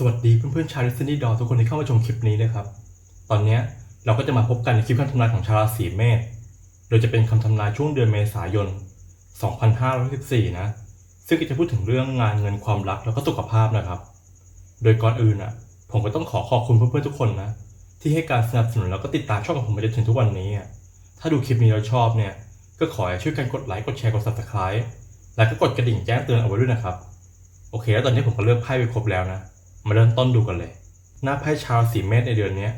สวัสดีเพื่อนๆชาวดิสนีย์ดอทุกคนที่เข้ามาชมคลิปนี้เลยครับ ตอนนี้เราก็จะมาพบกันในคลิปคำทำนายของชาวราศีเมษ โดยจะเป็นคำทำนายช่วงเดือนเมษายน 2514 นะ ซึ่งก็จะพูดถึงเรื่องงานเงินความรักแล้วก็สุขภาพนะครับ โดยก่อนอื่นอะ ผมก็ต้องขอขอบคุณเพื่อนๆทุกคนนะ ที่ให้การสนับสนุนแล้วก็ติดตามช่องของผมมาจนถึงทุกวันนี้อะถ้าดูคลิปนี้แล้วชอบเนี่ย ก็ขอให้ช่วยกันกดไลค์กดแชร์กด subscribe แล้วก็กดกระดิ่งแจ้งเตือนเอาไว้ด้วยนะครับ โอเค แล้วตอนนี้ผมก็เลือกไพ่ไปครบแล้วนะ มาเริ่มต้นดูกันเลย หน้าไพ่ชาวราศีเมษในเดือนนี้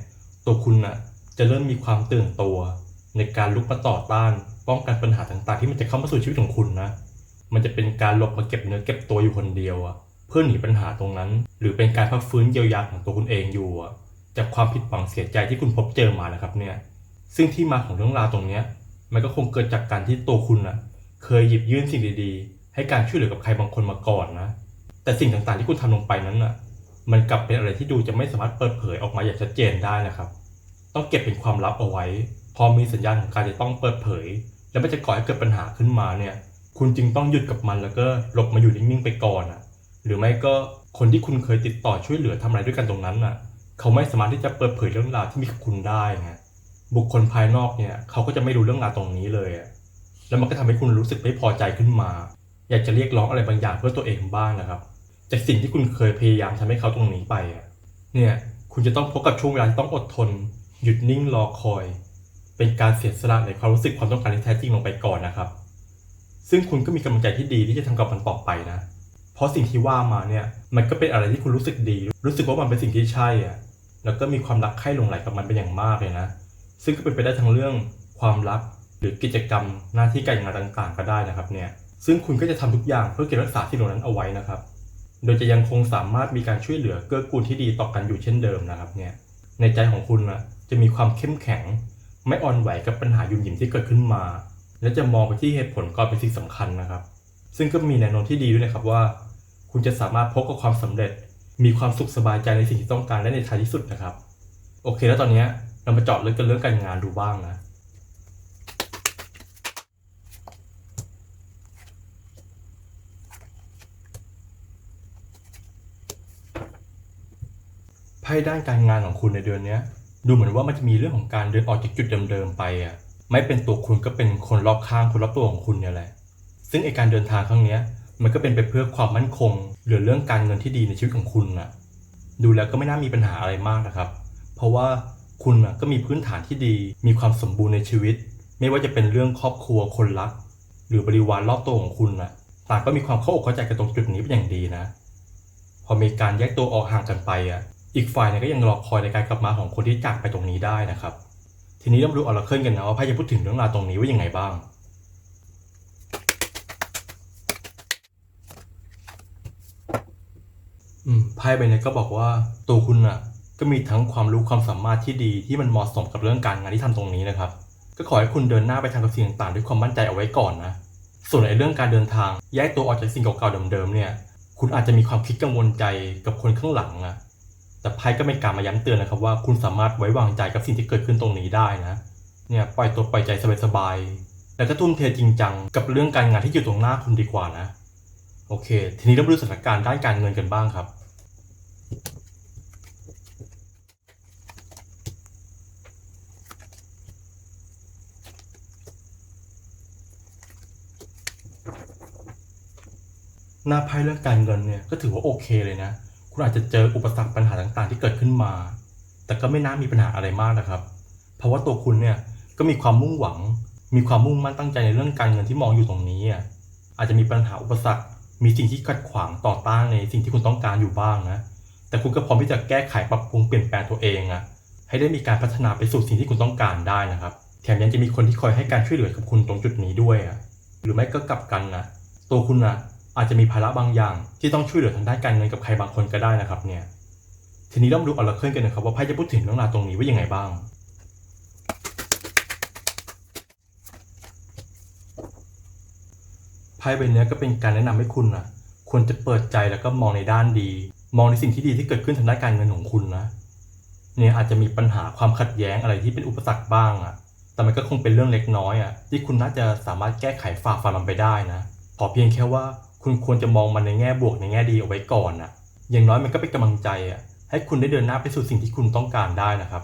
ตัวคุณน่ะจะเริ่มมีความตื่นตัว ในการลุกมาต่อต้าน ป้องกันปัญหาต่างๆ ที่มันจะเข้ามาสู่ชีวิตของคุณนะ มันจะเป็นการหลบมาเก็บเนื้อเก็บตัวอยู่คนเดียวอะเพื่อหนีปัญหาตรงนั้น หรือเป็นการพักฟื้นเยียวยาของตัวคุณเองอยู่อะจากความผิดหวังเสียใจที่คุณพบเจอมานะครับเนี่ย ซึ่งที่มาของเรื่องราวตรงเนี้ยมันก็คงเกิดจากการที่ตัวคุณน่ะ เคยหยิบยื่นสิ่งดีๆ ให้การช่วยเหลือกับใครบางคนมาก่อนนะ แต่สิ่งต่างๆที่คุณทำลงไปนั้นน่ะ มันกลับเป็นอะไรที่ดูจะไม่สามารถเปิดเผยออกมาอย่างชัดเจนได้นะครับ ต้องเก็บเป็นความลับเอาไว้ พอมีสัญญาณของการจะต้องเปิดเผย แล้วมันจะก่อให้เกิดปัญหาขึ้นมาเนี่ย คุณจึงต้องหยุดกับมันแล้วก็หลบมาอยู่นิ่งๆไปก่อนอะ หรือไม่ก็คนที่คุณเคยติดต่อช่วยเหลือทำอะไรด้วยกันตรงนั้นน่ะ เขาไม่สามารถที่จะเปิดเผยเรื่องราวที่มีกับคุณได้ไงบุคคลภายนอกเนี่ยเขาก็จะไม่รู้เรื่องราวตรงนี้เลยอะแล้วมันก็ทำให้คุณรู้สึกไม่พอใจขึ้นมา อยากจะเรียกร้องอะไรบางอย่างเพื่อตัวเองบ้างนะครับ จากสิ่งที่คุณเคยพยายามทำให้เขาตรงนี้ไปอะเนี่ยคุณจะต้องพบกับช่วงเวลาที่ต้องอดทน หยุดนิ่งรอคอย เป็นการเสียสละในความรู้สึกความต้องการที่แท้จริงลงไปก่อนนะครับ ซึ่งคุณก็มีกำลังใจที่ดีที่จะทำกับมันต่อไปนะ เพราะสิ่งที่ว่ามาเนี่ยมันก็เป็นอะไรที่คุณรู้สึกดี รู้สึกว่ามันเป็นสิ่งที่ใช่อะแล้วก็มีความรักใคร่ลงใหลกับมันเป็นอย่างมากเลยนะ ซึ่งก็เป็นไปได้ทั้งเรื่องความรักหรือกิจกรรมหน้าที่การงานต่างๆ ก็ได้นะครับเนี่ย ซึ่งคุณก็จะทำทุกอย่างเพื่อเก็บรักษาที่ตรงนั้นเอาไว้นะครับ โดยจะยังคงสามารถมีการช่วยเหลือเกื้อกูลที่ดีต่อกันอยู่เช่นเดิมนะครับเนี่ยในใจของคุณนะจะมีความเข้มแข็ง ไม่อ่อนไหวกับปัญหายุ่มหยิมที่เกิดขึ้นมา และจะมองไปที่เหตุผลก่อนเป็นสิ่งสำคัญนะครับ ซึ่งก็มีแนวโน้มที่ดีด้วยนะครับว่า คุณจะสามารถพบกับความสำเร็จ มีความสุขสบายใจในสิ่งที่ต้องการได้ในท้ายที่สุดนะครับ โอเค แล้วตอนนี้เรามาเจาะลึกกันเรื่องการงานดูบ้างนะ พ่ด้านการงานของคุณในเดือนนี้ดูเหมือนว่ามันจะมีเรื่องของการเดินออกจากจุดเดิมๆไปอะไม่เป็นตัวคุณก็เป็นคนรอบข้างคนรอบตัวของคุณเนี่ยแหละ ซึ่งไอการเดินทางครั้งเนี้ยมันก็เป็นไปเพื่อความมั่นคง หรือเรื่องการเงินที่ดีในชีวิตของคุณน่ะดูแล้วก็ไม่น่ามีปัญหาอะไรมากนะครับ เพราะว่าคุณน่ะก็มีพื้นฐานที่ดี มีความสมบูรณ์ในชีวิต ไม่ว่าจะเป็นเรื่องครอบครัวคนรัก หรือบริวารรอบตัวของคุณน่ะต่างก็มีความเข้าอกเข้าใจกันตรงจุดนี้เป็นอย่างดีนะ พอมีการแยกตัวออกห่างกันไปอะ อีกฝ่ายเนี่ยก็ยังรอคอยในการกลับมาของคนที่จากไปตรงนี้ได้นะครับ ทีนี้เรามาดูออร์เคิลกันนะว่าไพ่จะพูดถึงเรื่องราวตรงนี้ว่ายังไงบ้างอืมไพ่ใบนี้ก็บอกว่าตัวคุณน่ะ ก็มีทั้งความรู้ความสามารถที่ดีที่มันเหมาะสมกับเรื่องการงานที่ทำตรงนี้นะครับ ก็ขอให้คุณเดินหน้าไปทำกับสิ่งต่างๆด้วยความมั่นใจเอาไว้ก่อนนะส่วนในเรื่องการเดินทางแยกตัวออกจากสิ่งเก่าๆเดิมๆเนี่ย คุณอาจจะมีความคิดกังวลใจกับคนข้างหลังนะ แต่ไพ่ก็เป็นการมาย้ำเตือนนะครับว่าคุณสามารถไว้วางใจกับสิ่งที่เกิดขึ้นตรงนี้ได้นะเนี่ยปล่อยตัวปล่อยใจสบายๆแล้วก็ทุ่มเทจริงจังกับเรื่องการงานที่อยู่ตรงหน้าคุณดีกว่านะ โอเค ทีนี้เรามาดูสถานการณ์ด้านการเงินกันบ้างครับหน้าไพ่เรื่องการเงินเนี่ยก็ถือว่าโอเคเลยนะ คุณอาจจะเจออุปสรรคปัญหาต่างๆ ที่เกิดขึ้นมา แต่ก็ไม่น่ามีปัญหาอะไรมากนะครับ เพราะว่าตัวคุณเนี่ยก็มีความมุ่งหวัง มีความมุ่งมั่นตั้งใจในเรื่องการเงินที่มองอยู่ตรงนี้อะอาจจะมีปัญหาอุปสรรค มีสิ่งที่ขัดขวางต่อต้านในสิ่งที่คุณต้องการอยู่บ้างนะ แต่คุณก็พร้อมที่จะแก้ไขปรับปรุงเปลี่ยนแปลงตัวเองอะให้ได้มีการพัฒนาไปสู่สิ่งที่คุณต้องการได้นะครับ แถมยังจะมีคนที่คอยให้การช่วยเหลือกับคุณตรงจุดนี้ด้วยอะหรือไม่ก็กลับกันนะตัวคุณอะ อาจจะมีภาระบางอย่าง ที่ต้องช่วยเหลือทางด้านการเงินกับใครบางคนก็ได้นะครับเนี่ยทีนี้เรามาดูออร์เคิลกันนะครับว่าไพ่จะพูดถึงเรื่องราวตรงนี้ว่ายังไงบ้าง ไพ่ใบเนี้ยก็เป็นการแนะนำให้คุณอะควรจะเปิดใจแล้วก็มองในด้านดี มองในสิ่งที่ดีที่เกิดขึ้นทางด้านการเงินของคุณนะเนี่ยอาจจะมีปัญหาความขัดแย้งอะไรที่เป็นอุปสรรคบ้างอะ แต่มันก็คงเป็นเรื่องเล็กน้อยอะที่คุณน่าจะสามารถแก้ไขฝ่าฟันมันไปได้นะ ขอเพียงแค่ว่า คุณควรจะมองมันในแง่บวกในแง่ดีเอาไว้ก่อนนะอย่างน้อยมันก็เป็นกำลังใจอะให้คุณได้เดินหน้าไปสู่สิ่งที่คุณต้องการได้นะครับ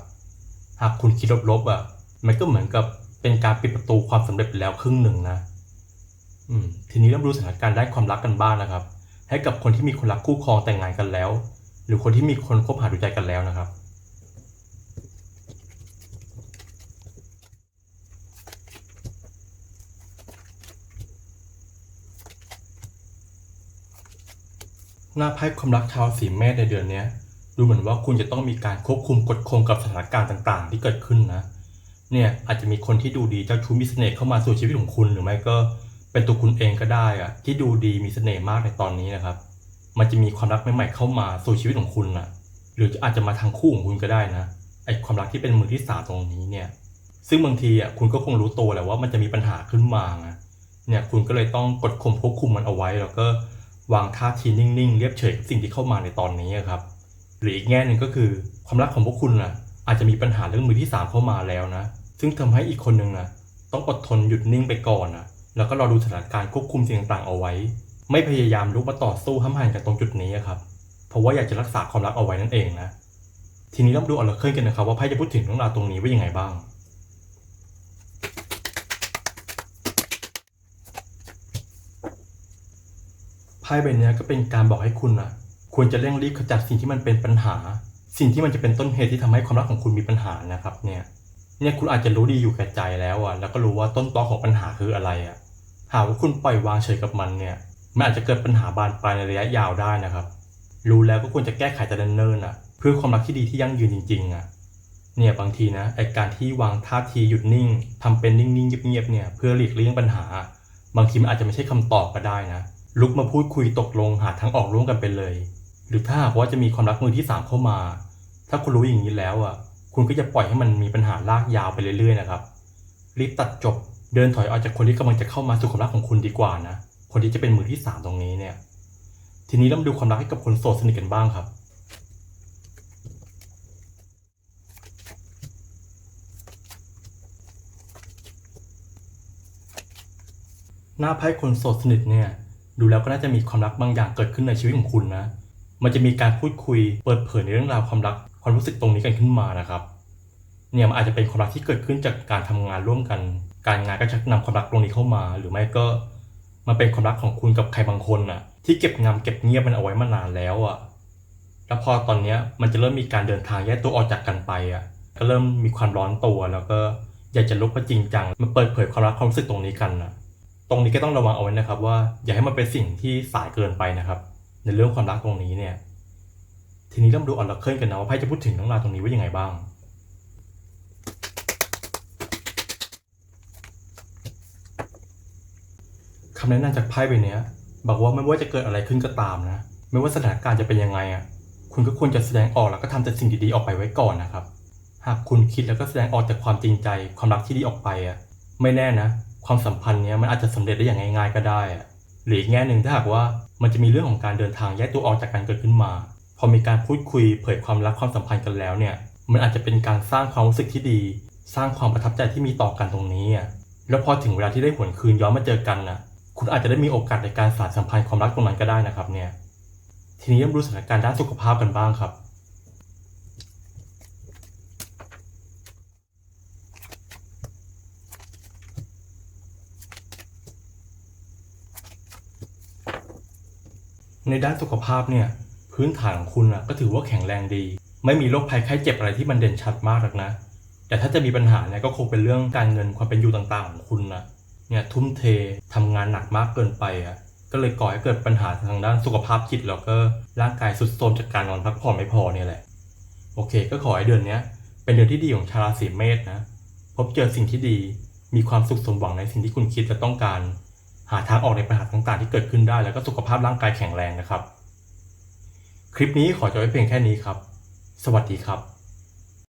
หากคุณคิดลบๆอะมันก็เหมือนกับเป็นการปิดประตูความสำเร็จไปแล้วครึ่งหนึ่งนะอืมทีนี้เรามาดูสถานการณ์ด้านความรักกันบ้างนะครับ ให้กับคนที่มีคนรักคู่ครองแต่งงานกันแล้ว หรือคนที่มีคนคบหาดูใจกันแล้วนะครับ หน้าไพ่ความรักชาวสีเมษในเดือนนี้ดูเหมือนว่าคุณจะต้องมีการควบคุมกดข่มกับสถานการณ์ต่าง ๆ ที่เกิดขึ้นนะ เนี่ยอาจจะมีคนที่ดูดีเจ้าชู้มีเสน่ห์เข้ามาสู่ชีวิตของคุณหรือไม่ก็เป็นตัวคุณเองก็ได้อะที่ดูดีมีเสน่ห์มากในตอนนี้นะครับ มันจะมีความรักใหม่ๆเข้ามาสู่ชีวิตของคุณนะหรืออาจจะมาทางคู่ของคุณก็ได้นะไอความรักที่เป็นมือที่สามตรงนี้เนี่ยซึ่งบางทีอะคุณก็คงรู้ตัวแหละว่ามันจะมีปัญหาขึ้นมาเนี่ยคุณก็เลยต้องกดข่มควบคุมมันเอาไว้แล้วก็ วางท่าทีนิ่งๆ เรียบเฉยกับสิ่งที่เข้ามาในตอนนี้ครับ หรืออีกแง่หนึ่งก็คือความรักของพวกคุณนะอาจจะมีปัญหาเรื่องมือที่สามเข้ามาแล้วนะ ซึ่งทำให้อีกคนหนึ่งนะต้องอดทนหยุดนิ่งไปก่อนนะแล้วก็รอดูสถานการณ์ควบคุมสิ่งต่างๆเอาไว้ ไม่พยายามลุกมาต่อสู้ห้ามหันกันตรงจุดนี้ครับ เพราะว่าอยากจะรักษาความรักเอาไว้นั่นเองนะ ทีนี้เรามาดูออร์เคิลกันนะครับว่าไพ่จะพูดถึงเรื่องราวตรงนี้ว่ายังไงบ้าง ไพ่ใบเนี้ยก็เป็นการบอกให้คุณนะควรจะเร่งรีบขจัดสิ่งที่มันเป็นปัญหา สิ่งที่มันจะเป็นต้นเหตุที่ทำให้ความรักของคุณมีปัญหานะครับเนี่ยเนี่ยคุณอาจจะรู้ดีอยู่แก่ใจแล้วอะแล้วก็รู้ว่าต้นตอของปัญหาคืออะไรอะหากว่าคุณปล่อยวางเฉยกับมันเนี่ยมันอาจจะเกิดปัญหาบานปลายในระยะยาวได้นะครับ รู้แล้วก็ควรจะแก้ไขแต่เนิ่นๆอะ เพื่อความรักที่ดีที่ยั่งยืนจริงๆอะเนี่ยบางทีนะไอการที่วางท่าทีหยุดนิ่งทำเป็นนิ่งๆเงียบๆเนี่ยเพื่อหลีกเลี่ยงปัญหา บางทีมันอาจจะไม่ใช่คำตอบก็ได้นะ ลุกมาพูดคุยตกลงหาทางออกร่วมกันไปเลย หรือถ้าหากว่าจะมีความรักมือที่สามเข้ามา ถ้าคุณรู้อย่างนี้แล้วอะ คุณก็จะปล่อยให้มันมีปัญหาลากยาวไปเรื่อยๆนะครับ รีบตัดจบ เดินถอยออกจากคนที่กำลังจะเข้ามาสู่ความรักของคุณดีกว่านะ คนที่จะเป็นมือที่สามตรงนี้เนี่ย ทีนี้เรามาดูความรักให้กับคนโสดสนิทกันบ้างครับหน้าไพ่คนโสดสนิทเนี่ย ดูแล้วก็น่าจะมีความรักบางอย่างเกิดขึ้นในชีวิตของคุณนะ มันจะมีการพูดคุยเปิดเผยในเรื่องราวความรักความรู้สึกตรงนี้กันขึ้นมานะครับ เนี่ยมันอาจจะเป็นความรักที่เกิดขึ้นจากการทำงานร่วมกัน การงานก็ชักนำความรักตรงนี้เข้ามา หรือไม่ก็มันเป็นความรักของคุณกับใครบางคนน่ะ ที่เก็บงำเก็บเงียบมันเอาไว้มานานแล้วอะ แล้วพอตอนเนี้ยมันจะเริ่มมีการเดินทางแยกตัวออกจากกันไปอะ ก็เริ่มมีความร้อนตัวแล้วก็อยากจะลุกมาจริงจังมาเปิดเผยความรักความรู้สึกตรงนี้กันนะ ตรงนี้ก็ต้องระวังเอาไว้นะครับ ว่าอย่าให้มันเป็นสิ่งที่สายเกินไปนะครับ ในเรื่องความรักตรงนี้เนี่ย ทีนี้เริ่มดูออร์เคิลกันนะว่าไพ่จะพูดถึงเรื่องราวตรงนี้ว่ายังไงบ้างคำแนะนำจากไพ่ใบเนี้ยบอกว่าไม่ว่าจะเกิดอะไรขึ้นก็ตามนะ ไม่ว่าสถานการณ์จะเป็นยังไงอะคุณก็ควรจะแสดงออกแล้วก็ทำแต่สิ่งดีๆออกไปไว้ก่อนนะครับ หากคุณคิดแล้วก็แสดงออกจากความจริงใจ ความรักที่ดีออกไปอะไม่แน่นะ ความสัมพันธ์เนี้ยมันอาจจะสำเร็จได้อย่างง่าย ๆ ก็ได้อะหรืออีกแง่หนึ่งถ้าหากว่ามันจะมีเรื่องของการเดินทางแยกตัวออกจากกันเกิดขึ้นมา พอมีการพูดคุยเผยความรักความสัมพันธ์กันแล้วเนี่ย มันอาจจะเป็นการสร้างความรู้สึกที่ดี สร้างความประทับใจที่มีต่อกันตรงนี้อะแล้วพอถึงเวลาที่ได้หวนคืนย้อนมาเจอกันน่ะ คุณอาจจะได้มีโอกาสในการสานสัมพันธ์ความรักตรงนั้นก็ได้นะครับเนี่ย ทีนี้เริ่มดูสถานการณ์ด้านสุขภาพกันบ้างครับ ในด้านสุขภาพเนี่ยพื้นฐานของคุณอะก็ถือว่าแข็งแรงดี ไม่มีโรคภัยไข้เจ็บอะไรที่มันเด่นชัดมากหรอกนะ แต่ถ้าจะมีปัญหาเนี่ยก็คงเป็นเรื่องการเงินความเป็นอยู่ต่างๆของคุณนะเนี่ยทุ่มเททำงานหนักมากเกินไปอะก็เลยก่อให้เกิดปัญหาทางด้านสุขภาพจิตแล้วก็ร่างกายสุดโทรมจากการนอนพักผ่อนไม่พอเนี่ยแหละ โอเค ก็ขอให้เดือนนี้เป็นเดือนที่ดีของชาวราศีเมษนะ พบเจอสิ่งที่ดีมีความสุขสมหวังในสิ่งที่คุณคิดและต้องการ หาทางออกในปัญหาต่างๆ ที่เกิดขึ้นได้ แล้วก็สุขภาพร่างกายแข็งแรงนะครับ คลิปนี้ขอจบไว้เพียงแค่นี้ครับ สวัสดีครับ